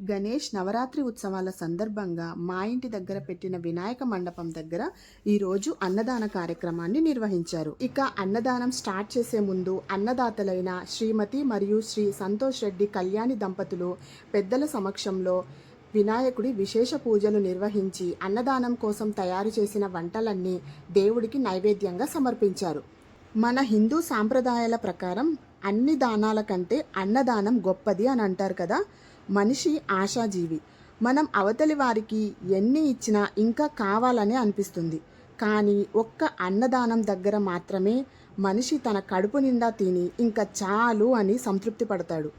గణేష్ నవరాత్రి ఉత్సవాల సందర్భంగా మా ఇంటి దగ్గర పెట్టిన వినాయక మండపం దగ్గర ఈరోజు అన్నదాన కార్యక్రమాన్ని నిర్వహించారు. ఇక అన్నదానం స్టార్ట్ చేసే ముందు అన్నదాతలైన శ్రీమతి మరియు శ్రీ సంతోష్ రెడ్డి కళ్యాణి దంపతులు పెద్దల సమక్షంలో వినాయకుడి విశేష పూజలు నిర్వహించి అన్నదానం కోసం తయారు చేసిన వంటలన్నీ దేవుడికి నైవేద్యంగా సమర్పించారు. మన హిందూ సాంప్రదాయాల ప్రకారం అన్ని దానాల కంటే అన్నదానం గొప్పది అని అంటారు కదా. మనిషి ఆశాజీవి. మనం అవతలి వారికి ఎన్ని ఇచ్చినా ఇంకా కావాలని అనిపిస్తుంది. కానీ ఒక్క అన్నదానం దగ్గర మాత్రమే మనిషి తన కడుపు నిండా తిని ఇంకా చాలు అని సంతృప్తి పడతాడు.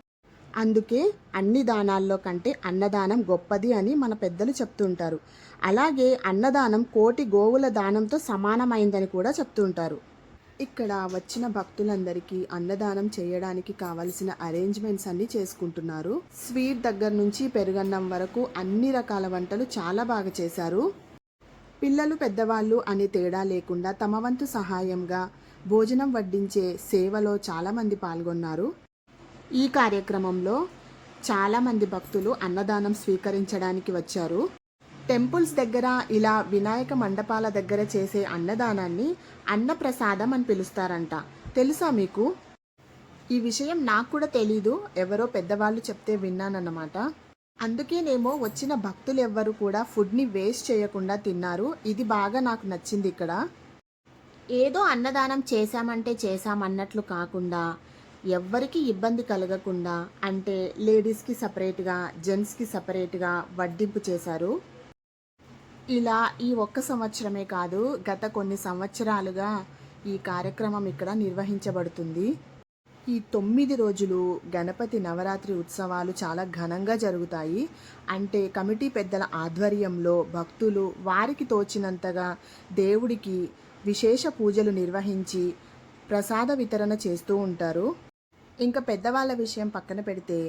అందుకే అన్ని దానాల్లో కంటే అన్నదానం గొప్పది అని మన పెద్దలు చెప్తుంటారు. అలాగే అన్నదానం కోటి గోవుల దానంతో సమానమైందని కూడా చెప్తుంటారు. ఇక్కడ వచ్చిన భక్తులందరికీ అన్నదానం చేయడానికి కావలసిన అరేంజ్మెంట్స్ అన్ని చేసుకుంటున్నారు. స్వీట్ దగ్గర నుంచి పెరుగన్నం వరకు అన్ని రకాల వంటలు చాలా బాగా చేశారు. పిల్లలు పెద్దవాళ్ళు అనే తేడా లేకుండా తమ వంతు సహాయంగా భోజనం వడ్డించే సేవలో చాలామంది పాల్గొన్నారు. ఈ కార్యక్రమంలో చాలామంది భక్తులు అన్నదానం స్వీకరించడానికి వచ్చారు. టెంపుల్స్ దగ్గర ఇలా వినాయక మండపాల దగ్గర చేసే అన్నదానాన్ని అన్నప్రసాదం అని పిలుస్తారంట. తెలుసా మీకు? ఈ విషయం నాకు కూడా తెలీదు. ఎవరో పెద్దవాళ్ళు చెప్తే విన్నానన్నమాట. అందుకేనేమో వచ్చిన భక్తులు ఎవ్వరు కూడా ఫుడ్ని వేస్ట్ చేయకుండా తిన్నారు. ఇది బాగా నాకు నచ్చింది ఇక్కడ. ఏదో అన్నదానం చేశామంటే చేశామన్నట్లు కాకుండా ఎవ్వరికి ఇబ్బంది కలగకుండా అంటే లేడీస్కి సపరేట్గా జెంట్స్కి సపరేట్గా వడ్డింపు చేశారు. ఇలా ఈ ఒక్క సంవత్సరమే కాదు గత కొన్ని సంవత్సరాలుగా ఈ కార్యక్రమం ఇక్కడ నిర్వహించబడుతుంది. ఈ తొమ్మిది రోజులు గణపతి నవరాత్రి ఉత్సవాలు చాలా ఘనంగా జరుగుతాయి. అంటే కమిటీ పెద్దల ఆధ్వర్యంలో భక్తులు వారికి తోచినంతగా దేవుడికి విశేష పూజలు నిర్వహించి ప్రసాద వితరణ చేస్తూ ఉంటారు. ఇంకా పెద్దవాళ్ళ విషయం పక్కన పెడితే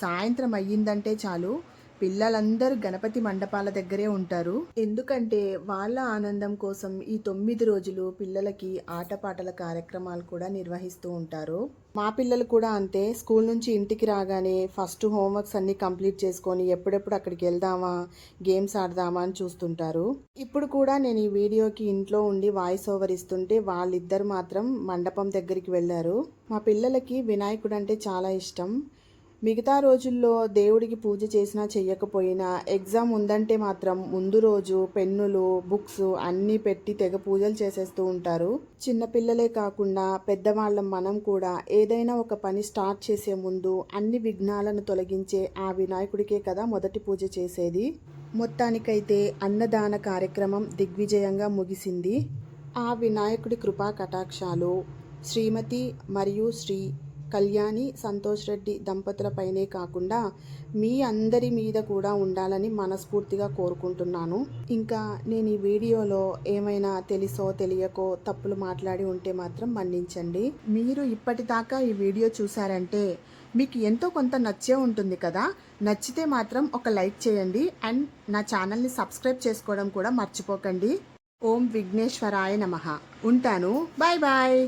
సాయంత్రం అయ్యిందంటే చాలు. పిల్లలందరూ గణపతి మండపాల దగ్గరే ఉంటారు. ఎందుకంటే వాళ్ళ ఆనందం కోసం ఈ తొమ్మిది రోజులు పిల్లలకి ఆటపాటల కార్యక్రమాలు కూడా నిర్వహిస్తూ ఉంటారు. మా పిల్లలు కూడా అంతే. స్కూల్ నుంచి ఇంటికి రాగానే ఫస్ట్ హోంవర్క్స్ అన్ని కంప్లీట్ చేసుకొని ఎప్పుడెప్పుడు అక్కడికి వెళ్దామా గేమ్స్ ఆడదామా అని చూస్తుంటారు. ఇప్పుడు కూడా నేను ఈ వీడియోకి ఇంట్లో ఉండి వాయిస్ ఓవర్ ఇస్తుంటే వాళ్ళిద్దరు మాత్రం మండపం దగ్గరికి వెళ్ళారు. మా పిల్లలకి వినాయకుడు అంటే చాలా ఇష్టం. మిగతా రోజుల్లో దేవుడికి పూజ చేసినా చెయ్యకపోయినా ఎగ్జామ్ ఉందంటే మాత్రం ముందు రోజు పెన్నులు బుక్స్ అన్నీ పెట్టి తెగ పూజలు చేసేస్తూ ఉంటారు. చిన్నపిల్లలే కాకుండా పెద్దవాళ్ళం మనం కూడా ఏదైనా ఒక పని స్టార్ట్ చేసే ముందు అన్ని విఘ్నాలను తొలగించే ఆ వినాయకుడికే కదా మొదటి పూజ చేసేది. మొత్తానికైతే అన్నదాన కార్యక్రమం దిగ్విజయంగా ముగిసింది. ఆ వినాయకుడి కృపా కటాక్షాలు శ్రీమతి మరియు శ్రీ కళ్యాణి సంతోష్ రెడ్డి దంపతులపైనే కాకుండా మీ అందరి మీద కూడా ఉండాలని మనస్ఫూర్తిగా కోరుకుంటున్నాను. ఇంకా నేను ఈ వీడియోలో ఏమైనా తెలుసో తెలియకో తప్పులు మాట్లాడి ఉంటే మాత్రం మన్నించండి. మీరు ఇప్పటిదాకా ఈ వీడియో చూసారంటే మీకు ఎంతో కొంత నచ్చే ఉంటుంది కదా? నచ్చితే మాత్రం ఒక లైక్ చేయండి అండ్ నా ఛానల్ని సబ్స్క్రైబ్ చేసుకోవడం కూడా మర్చిపోకండి. ఓం విఘ్నేశ్వరాయ నమః. ఉంటాను. Bye bye.